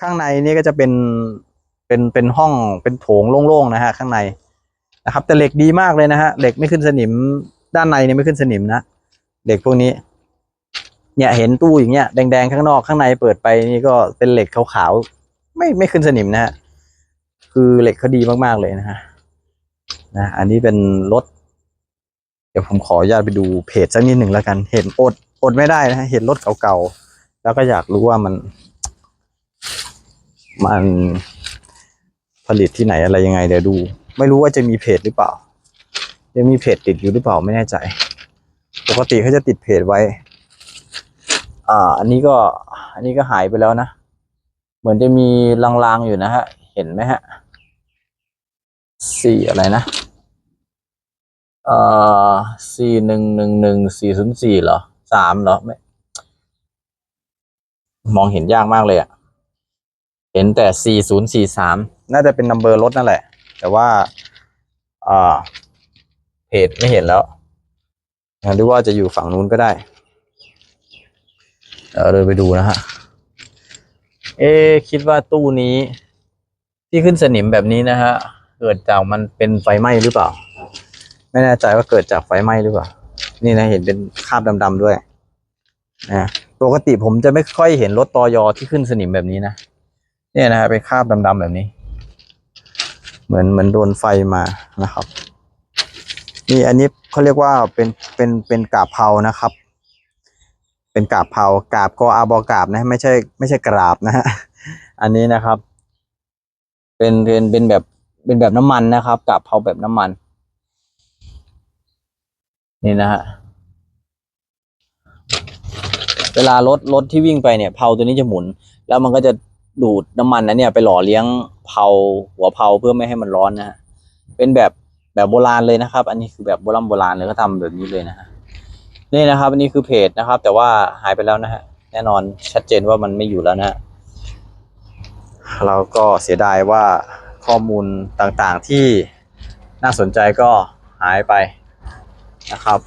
ข้างในนี่ก็จะเป็นเป็นเป็นห้องเป็นโถงโล่งๆนะฮะ ข้างในนะครับ แต่เหล็กดีมากเลยนะฮะเหล็กไม่ขึ้นสนิมด้านในเนี่ยไม่ขึ้นสนิมนะเหล็กพวกนี้ เนี่ยเห็นตู้อย่างเงี้ยแดงๆข้างนอกข้างในเปิดไปนี่ก็เป็นเหล็กขาวๆไม่ไม่ขึ้นสนิมนะฮะคือเหล็กเขาดีมากๆเลยนะฮะนะอันนี้เป็นรถเดี๋ยวผมขออนุญาตไปดูเพจสักนิดหนึ่งแล้วกัน เห็นอดอดไม่ได้นะฮะเห็นรถเก่าๆแล้วก็อยากรู้ว่ามัน มันผลิตที่ไหนอะไรยังไงเดี๋ยวดู ไม่รู้ว่าจะมีเพจหรือเปล่ายังมีเพจติดอยู่หรือเปล่าไม่แน่ใจ ปกติเขาจะติดเพจไว้ อ่า อันนี้ก็ อันนี้ก็หายไปแล้วนะ เหมือนจะมีลางๆอยู่นะฮะ เห็นไหมฮะสี่อะไรนะเอ่อสี่หนึ่งหนึ่งหนึ่งสี่ศูนย์สี่เหรอสามเหรอไม่มองเห็นยากมากเลยอะ เห็นแต่สี่ศูนย์สี่สามน่าจะเป็นนัมเบอร์รถนั่นแหละ แต่ว่าอ่าเพจไม่เห็นแล้วหรือว่าจะอยู่ฝั่งนู้นก็ได้เออเดินไปดูนะฮะ เอ๊คิดว่าตู้นี้ที่ขึ้นสนิมแบบนี้นะฮะ เกิดจากมันเป็นไฟไหม้หรือเปล่า ไม่แน่ใจว่าเกิดจากไฟไหม้หรือเปล่า นี่นะเห็นเป็นคราบดำๆด้วยนะปกติผมจะไม่ค่อยเห็นรถตอยอที่ขึ้นสนิมแบบนี้นะ เนี่ยนะฮะเป็นคาบดำๆแบบนี้ เหมือนเหมือนโดนไฟมานะครับ นี่อันนี้เขาเรียกว่าเป็นเป็นเป็นกาบเพรานะครับ เป็นกาบเพรากาบก็อาบอกาบนะ ไม่ใช่ไม่ใช่กราบนะฮะอันนี้นะครับ เป็นเป็นเป็นแบบเป็นแบบน้ำมันนะครับกาบเพราแบบน้ำมัน นี่นะฮะเวลารถรถที่วิ่งไปเนี่ยเพราตัวนี้จะหมุน แล้วมันก็จะ ดูดน้ำมันนั้นเนี่ยไปหล่อเลี้ยงเพราหัวเพราเพื่อไม่ให้มันร้อนนะฮะเป็นแบบแบบโบราณเลยนะครับ อันนี้คือแบบโบราณโบราณเลยก็ทำแบบนี้เลยนะฮะนี่นะครับ อันนี้คือเพจนะครับ แต่ว่าหายไปแล้วนะฮะแน่นอนชัดเจนว่ามันไม่อยู่แล้วนะฮะเราก็เสียดายว่าข้อมูลต่างๆที่น่าสนใจก็หายไปนะครับ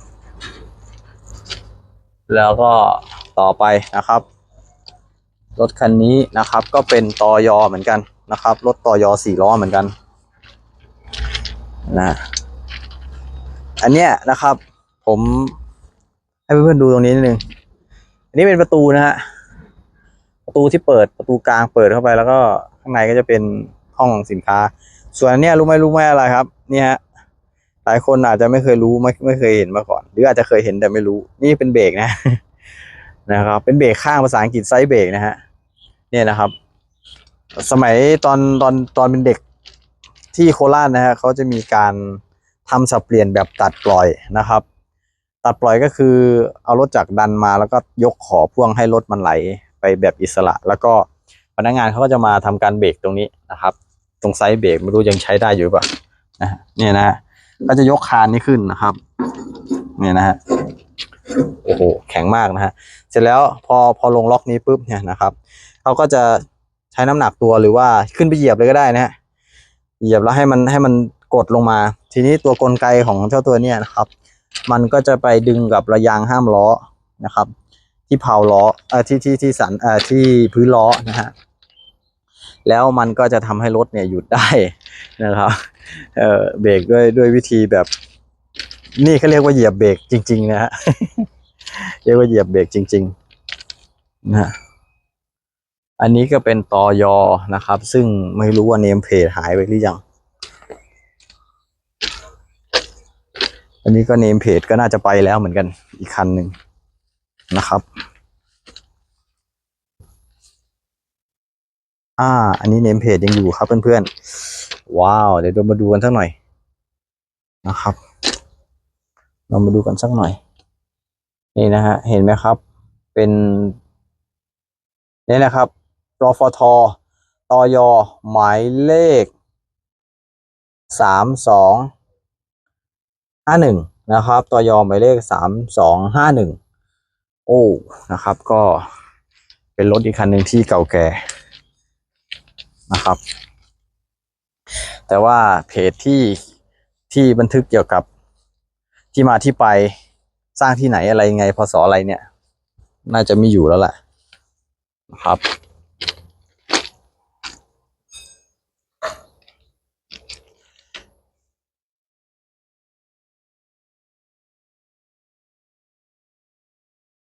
แล้วก็ต่อไปนะครับ รถคันนี้นะครับ ก็เป็นตอยอเหมือนกันนะครับ รถตอยอสี่ล้อเหมือนกันนะอันเนี้ยนะครับ ผมให้เพื่อนๆดูตรงนี้นิดนึง อันนี้เป็นประตูนะฮะ ประตูที่เปิดประตูกลางเปิดเข้าไปแล้วก็ข้างในก็จะเป็นห้องสินค้า ส่วนอันเนี้ยรู้ไหมรู้ไหมอะไรครับเนี่ฮะ หลายคนอาจจะไม่เคยรู้ไม่ไม่เคยเห็นมาก่อน หรืออาจจะเคยเห็นแต่ไม่รู้ นี่เป็นเบรกนะ นะครับ เป็นเบรกข้างภาษาอังกฤษไซส์เบรกนะฮะ เนี่ยนะครับ สมัยตอนตอนตอนเป็นเด็กที่โคราชนะฮะเขาจะมีการทำสับเปลี่ยนแบบตัดปล่อยนะครับ ตัดปล่อยก็คือเอารถจากดันมาแล้วก็ยกขอพ่วงให้รถมันไหลไปแบบอิสระ แล้วก็พนักงานเขาก็จะมาทำการเบรกตรงนี้นะครับ ตรงไซส์เบรกไม่รู้ยังใช้ได้อยู่ป่ะนะเนี่ยนะฮะก็จะยกคานนี้ขึ้นนะครับ เนี่ยนะฮะโอ้โหแข็งมากนะฮะเสร็จแล้วพอพอลงล็อกนี้ปุ๊บเนี่ยนะครับ เขาก็จะใช้น้ำหนักตัวหรือว่าขึ้นไปเหยียบเลยก็ได้นะฮะเหยียบแล้วให้มันให้มันกดลงมา ทีนี้ตัวกลไกของเจ้าตัวเนี้ยนะครับ มันก็จะไปดึงกับระยางห้ามล้อนะครับ ที่เผาล้อเอ่อที่ที่ที่สันเอ่อที่พื้นล้อนะฮะแล้วมันก็จะทำให้รถเนี่ยหยุดได้นะครับเอ่อเบรกด้วยด้วยวิธีแบบ นี่เขาเรียกว่าเหยียบเบรกจริง ๆ นะฮะเรียกว่าเหยียบเบรกจริง ๆ นะฮะ อันนี้ก็เป็นตอยอนะครับ ซึ่งไม่รู้ว่าเนมเพจหายไปหรือยัง อันนี้ก็เนมเพจก็น่าจะไปแล้วเหมือนกันอีกคันหนึ่งนะครับ อ่า อันนี้เนมเพจยังอยู่ครับเพื่อนๆ ว้าว เดี๋ยวเรามาดูกันสักหน่อยนะครับ เรามาดูกันสักหน่อย นี่นะฮะ เห็นไหมครับ เป็นนี่นะครับ รฟทตอยหมายเลขสามสองห้าหนึ่งนะครับตัวยอหมายเลขสามสองห้าหนึ่งโอ้ นะครับ ก็เป็นรถอีกคันหนึ่งที่เก่าแก่นะครับ แต่ว่าเพจที่ที่บันทึกเกี่ยวกับที่มาที่ไปสร้างที่ไหนอะไรยังไงพศอะไรเนี่ย น่าจะไม่อยู่แล้วแหละนะครับ